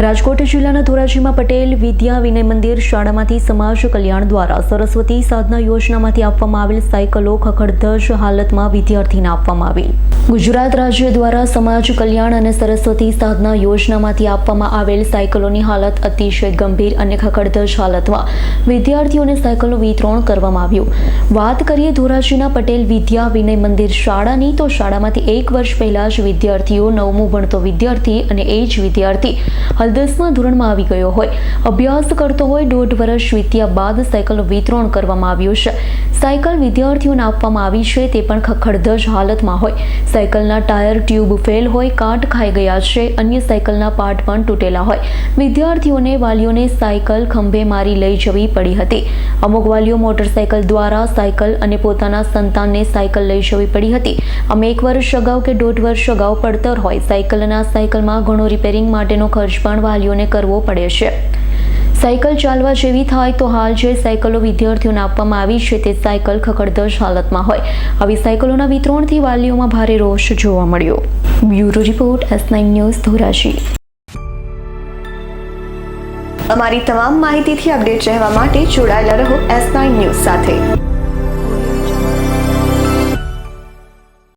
રાજકોટ જિલ્લાના ધોરાજીમાં પટેલ વિદ્યા વિનય મંદિર શાળામાંથી સમાજ કલ્યાણ દ્વારા સરસ્વતી સાધના યોજનામાંથી આપવામાં આવેલ સાયકલો, ખખડધજ હાલતમાં વિદ્યાર્થીને આપવામાં આવી. ગુજરાત રાજ્ય દ્વારા સમાજ કલ્યાણ અને સરસ્વતી સાધના યોજનામાંથી આપવામાં આવેલ સાયકલોની હાલત અતિશય ગંભીર અને ખખડધજ હાલતમાં વિદ્યાર્થીઓને સાયકલનું વિતરણ કરવામાં આવ્યું. વાત કરીએ ધોરાજીના પટેલ વિદ્યા વિનય મંદિર શાળાની, તો શાળામાંથી એક વર્ષ પહેલા જ વિદ્યાર્થીઓ નવમું ભણતો વિદ્યાર્થી અને એ જ વિદ્યાર્થી હાલ દસમા ધોરણમાં આવી ગયો હોય. અભ્યાસ કરતો હોય, દોઢ વર્ષ વીત્યા બાદ સાયકલનું વિતરણ કરવામાં આવ્યું છે. સાયકલ વિદ્યાર્થીઓને આપવામાં આવી છે, તે પણ ખખડધજ હાલતમાં હોય. સાયકલના ટાયર ટ્યુબ ફેલ હોય, કાટ ખાઈ ગયા છે, અન્ય સાયકલના પાર્ટ પણ તૂટેલા હોય. વિદ્યાર્થીઓને વાલીઓને સાયકલ ખંભે મારી લઈ જવી પડી હતી. અમુક વાલીઓ મોટરસાયકલ દ્વારા સાયકલ અને પોતાના સંતાનને સાયકલ લઈ જવી પડી હતી. અમે એક વર્ષ અગાઉ કે દોઢ વર્ષ અગાઉ પડતર હોય. સાયકલના સાયકલમાં ઘણો રિપેરિંગ માટેનો ખર્ચ પણ વાલીઓને કરવો પડે છે. સાયકલ ચાલવા જેવી થાય તો હાલ જે સાયકલો વિદ્યાર્થીઓને આપવામાં આવી છે તે સાયકલ ખખડધજ હાલતમાં હોય. આવી સાયકલોના વિતરણથી વાલીઓમાં ભારે રોષ જોવા મળ્યો. Bureau report S nine news Dhoraji. અમારી તમામ માહિતીથી અપડેટ રહેવા માટે જોડાયેલા રહો એસ નાઇન ન્યૂઝ સાથે.